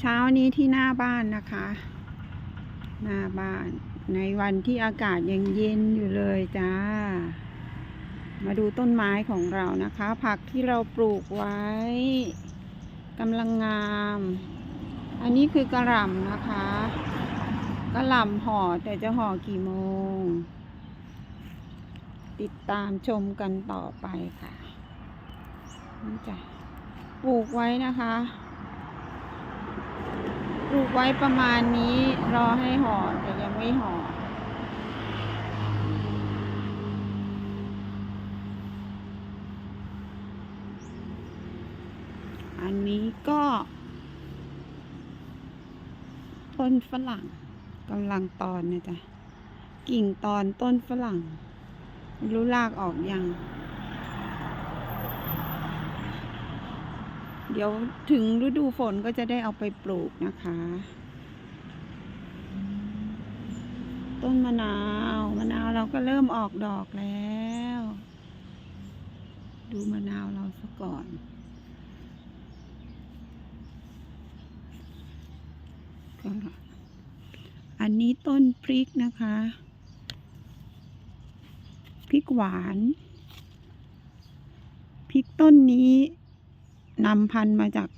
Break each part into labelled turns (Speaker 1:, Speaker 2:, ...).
Speaker 1: เช้านี้ที่หน้าบ้านนะคะ หน้าบ้านในวันที่อากาศยังเย็นอยู่เลยจ้า มาดูต้นไม้ของเรานะคะ ผักที่เราปลูกไว้กำลังงาม อันนี้คือกระหล่ำนะคะกระหล่ำห่อแต่จะห่อกี่โมง ติดตามชมกันต่อไปค่ะนี่จ้ะปลูกไว้นะคะ ปลูกไว้ประมาณนี้รอให้ห่อแต่ยังไม่ห่ออันนี้ก็ต้นฝรั่งกำลังตอนนะจ๊ะกิ่งตอนต้นฝรั่งรู้ลากออกอยัง เดี๋ยวถึงฤดูฝนก็จะได้เอาไปปลูกนะคะ ต้นมะนาว มะนาวเราก็เริ่มออกดอกแล้ว ดูมะนาวเราซะก่อนก็อันนี้ต้นพริกนะคะ พริกหวาน พริกต้นนี้ นำพันธุ์มาจาก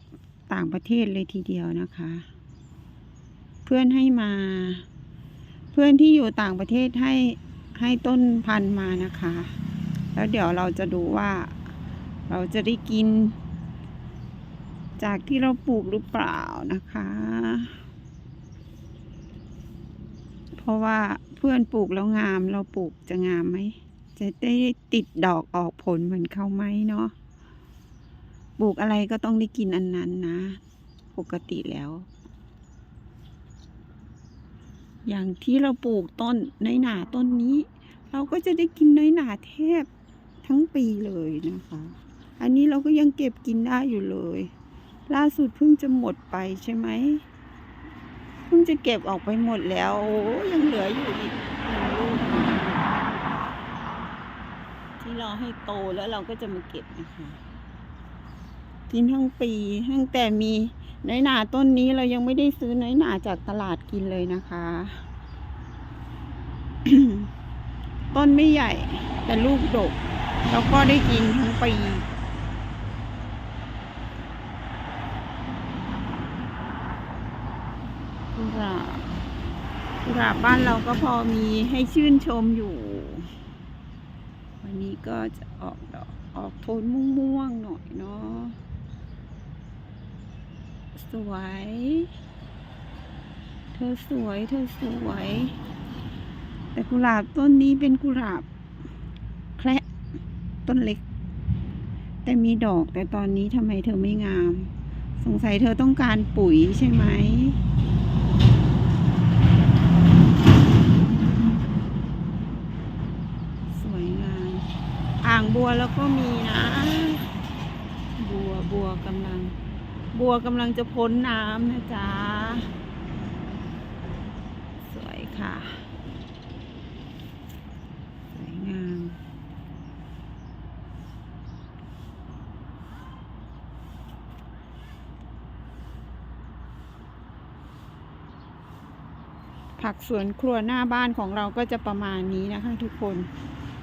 Speaker 1: ต่างประเทศเลยทีเดียวนะคะ เพื่อนให้มา เพื่อนที่อยู่ต่างประเทศให้ให้ต้นพันธุ์มานะคะ แล้วเดี๋ยวเราจะดูว่า เราจะได้กิน จากที่เราปลูกหรือเปล่านะคะ เพราะว่าเพื่อนปลูกแล้วงามเราปลูกจะงามไหมจะได้ติดดอกออกผลเหมือนเขาไหมเนาะ ปลูกอะไรก็ต้องได้กินอันนั้นนะ ปกติแล้ว อย่างที่เราปลูกต้นในอยหนาต้นนี้ เราก็จะได้กินในอยหนาแทบทั้งปีเลยนะคะ อันนี้เราก็ยังเก็บกินได้อยู่เลย ล่าสุดเพิ่งจะหมดไปใช่ไหมเพิ่งจะเก็บออกไปหมดแล้ว โอ้ยังเหลืออยู่อีกลูกที่รอให้โตแล้วเราก็จะมาเก็บนะคะ กินทั้งปีตั้งแต่มีน้อยหนาต้นนี้เรายังไม่ได้ซื้อน้อยหนาจากตลาดกินเลยนะคะ ต้นไม่ใหญ่ แต่ลูกดก แล้วก็ได้กินทั้งปีกุหลาบกุหลาบบ้านเราก็พอมีให้ชื่นชมอยู่ วันนี้ก็จะออกดอกออกโทนม่วงๆหน่อยเนาะ สวย เธอสวย เธอสวย แต่กุหลาบต้นนี้เป็นกุหลาบแคระต้นเล็ก แต่มีดอกแต่ตอนนี้ทำไมเธอไม่งาม สงสัยเธอต้องการปุ๋ยใช่ไหมสวยงามอ่างบัวแล้วก็มีนะ บัวบัวกำลัง บัวกำลังจะพ้นน้ำนะจ๊ะ สวยค่ะ สวยงาม ผักสวนครัวหน้าบ้านของเราก็จะประมาณนี้นะคะทุกคน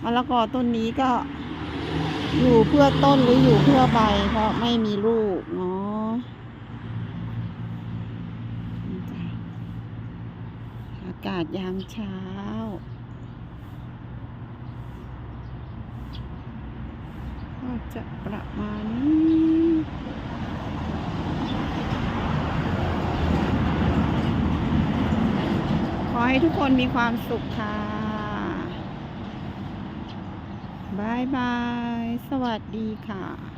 Speaker 1: มะละกอต้นนี้ก็อยู่เพื่อต้นหรืออยู่เพื่อใบเพราะไม่มีลูกเนาะนี่จ้ะอากาศยามเช้า ก็จะประมาณนี้ขอให้ทุกคนมีความสุขค่ะบายบาย สวัสดีค่ะ